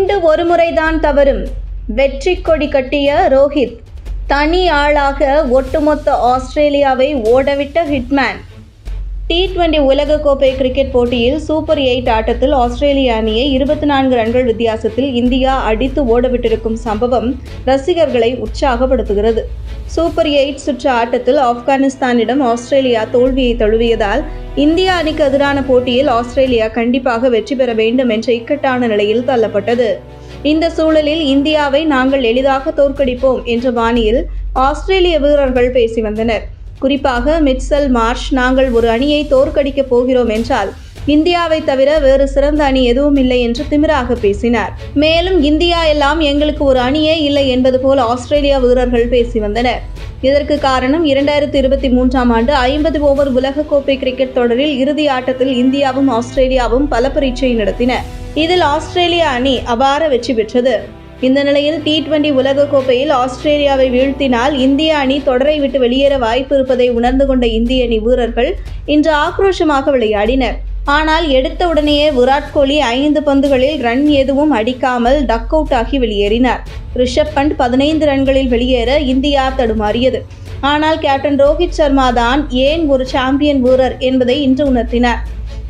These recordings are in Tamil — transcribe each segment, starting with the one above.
துண்டு ஒருமுறைதான் தவறும். வெற்றி கொடி கட்டிய ரோஹித் தனி ஆளாக ஒட்டுமொத்த ஆஸ்திரேலியாவை ஓடவிட்ட ஹிட்மேன். டி டுவெண்டி உலகக்கோப்பை கிரிக்கெட் போட்டியில் சூப்பர் எயிட் ஆட்டத்தில் ஆஸ்திரேலிய அணியை இருபத்தி நான்கு ரன்கள் வித்தியாசத்தில் இந்தியா அடித்து ஓடவிட்டிருக்கும் சம்பவம் ரசிகர்களை உற்சாகப்படுத்துகிறது. சூப்பர் எயிட் சுற்று ஆட்டத்தில் ஆப்கானிஸ்தானிடம் ஆஸ்திரேலியா தோல்வியை தழுவியதால் இந்திய அணிக்கு எதிரான போட்டியில் ஆஸ்திரேலியா கண்டிப்பாக வெற்றி பெற வேண்டும் என்ற இக்கட்டான நிலையில் தள்ளப்பட்டது. இந்த சூழலில் இந்தியாவை நாங்கள் எளிதாக தோற்கடிப்போம் என்ற பாணியில் ஆஸ்திரேலிய வீரர்கள் பேசி வந்தனர். குறிப்பாக மிட்சல் மார்ஷ் நாங்கள் ஒரு அணியை தோற்கடிக்கப் போகிறோம் என்றால் இந்தியாவை தவிர வேறு சிறந்த அணி எதுவும் இல்லை என்று திமிராக பேசினார். மேலும் இந்தியா எல்லாம் எங்களுக்கு ஒரு அணியே இல்லை என்பது போல் ஆஸ்திரேலியா வீரர்கள் பேசி வந்தனர். இதற்கு காரணம் இரண்டாயிரத்தி இருபத்தி மூன்றாம் ஆண்டு ஐம்பது ஓவர் உலகக்கோப்பை கிரிக்கெட் தொடரில் இறுதி ஆட்டத்தில் இந்தியாவும் ஆஸ்திரேலியாவும் பல பரீட்சை நடத்தின. இதில் ஆஸ்திரேலிய அணி அபார வெற்றி பெற்றது. இந்த நிலையில் டி டுவெண்டி உலகக்கோப்பையில் ஆஸ்திரேலியாவை வீழ்த்தினால் இந்திய அணி தொடரை விட்டு வெளியேற வாய்ப்பு இருப்பதை உணர்ந்து கொண்ட இந்திய அணி வீரர்கள் இன்று ஆக்ரோஷமாக விளையாடினர். ஆனால் எடுத்த உடனேயே விராட் கோலி ஐந்து பந்துகளில் ரன் எதுவும் அடிக்காமல் டக் அவுட் ஆகி வெளியேறினார். ரிஷப் பண்ட் பதினைந்து ரன்களில் வெளியேற இந்தியா தடுமாறியது. ஆனால் கேப்டன் ரோஹித் சர்மா தான் ஏன் ஒரு சாம்பியன் வீரர் என்பதை இன்று உணர்த்தினார்.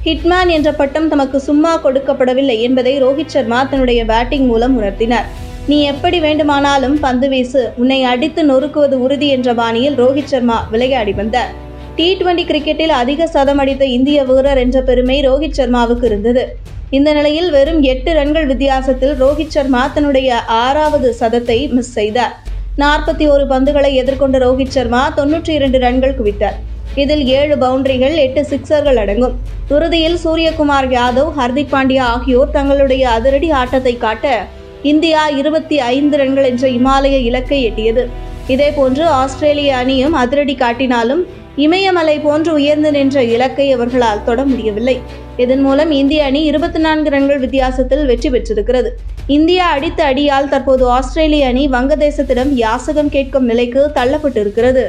ஹிட்மேன் என்ற பட்டம் தமக்கு சும்மா கொடுக்கப்படவில்லை என்பதை ரோஹித் சர்மா தன்னுடைய பேட்டிங் மூலம் உணர்த்தினார். நீ எப்படி வேண்டுமானாலும் பந்து வீசு உன்னை அடித்து நொறுக்குவது உறுதி என்ற பாணியில் ரோஹித் சர்மா விளையாடி வந்தார். டி டுவெண்டி கிரிக்கெட்டில் அதிக சதம் அடித்த இந்திய வீரர் என்ற பெருமை ரோஹித் சர்மாவுக்கு இருந்தது. இந்த நிலையில் வெறும் எட்டு ரன்கள் வித்தியாசத்தில் ரோஹித் சர்மா தன்னுடைய ஆறாவது சதத்தை மிஸ் செய்தார். நாற்பத்தி ஒரு பந்துகளை எதிர்கொண்ட ரோஹித் சர்மா தொன்னூற்றி இரண்டு ரன்கள் குவித்தார். இதில் ஏழு பவுண்டரிகள் எட்டு சிக்சர்கள் அடங்கும். இறுதியில் சூரியகுமார் யாதவ் ஹர்திக் பாண்டியா ஆகியோர் தங்களுடைய அதிரடி ஆட்டத்தை காட்ட இந்தியா இருபத்தி ஐந்து ரன்கள் என்ற இமாலய இலக்கை எட்டியது. இதேபோன்று ஆஸ்திரேலிய அணியும் அதிரடி காட்டினாலும் இமயமலை போன்று உயர்ந்து நின்ற இலக்கை அவர்களால் தொட முடியவில்லை. இதன் மூலம் இந்திய அணி இருபத்தி நான்கு ரன்கள் வித்தியாசத்தில் வெற்றி பெற்றிருக்கிறது. இந்தியா அடித்த அடியால் தற்போது ஆஸ்திரேலிய அணி வங்கதேசத்திடம் யாசகம் கேட்கும் நிலைக்கு தள்ளப்பட்டிருக்கிறது.